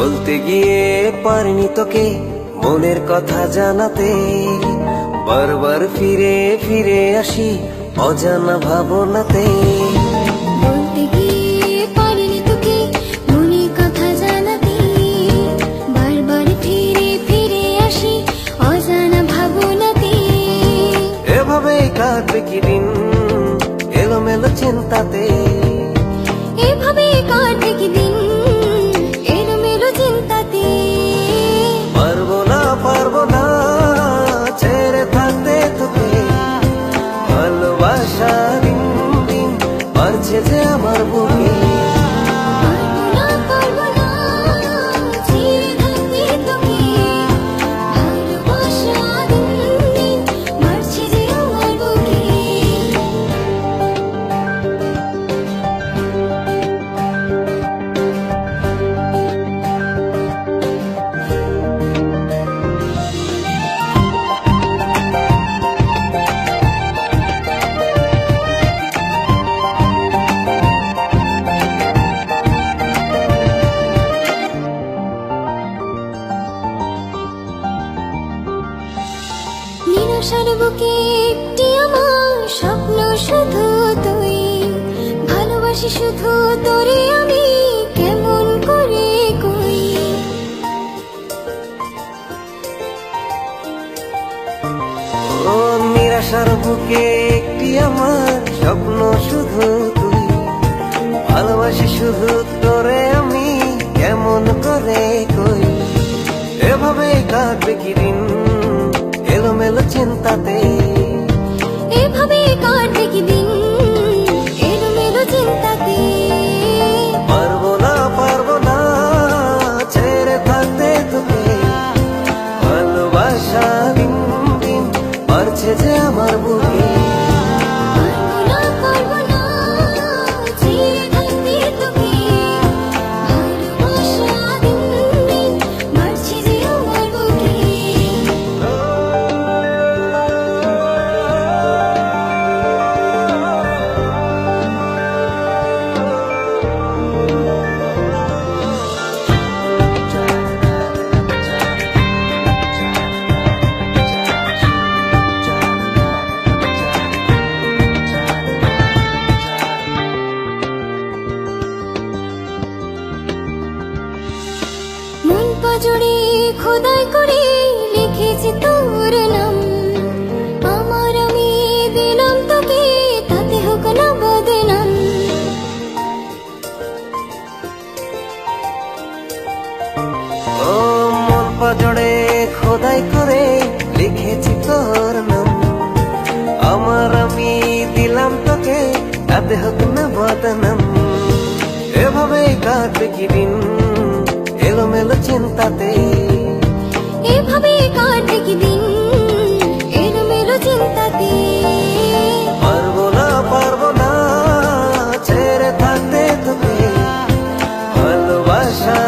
বলতে গিয়ে পারিনি তোকে মনের কথা জানাতে। বারবার ফিরে ফিরে আসি অজানা ভাবনাতে। একটি আমার স্বপ্ন, শুধু ভালোবাসি শুধু আমি কেমন ও নিরাশার বুকে একটি আমার স্বপ্ন, শুধু তুই। ভালোবাসি শুধু তোরে এলোমেলো মন খোদাই করে লিখেছি তোর নাম। আমার আমি দিলাম তোকে, তাতে হোক না বদনাম। ও পাজড়ে খোদাই করে লিখেছি তোর নাম। আমার আমি দিলাম তোকে, তাতে হোক না বদনাম। এভাবে কাটবে কি দিন? এলোমেলো চিন্তাতে এভাবে কাটে কি দিন? এলোমেলো চিন্তাতে পারব না পারব না ছেড়ে থাকতে তুমি। ভালোবাসা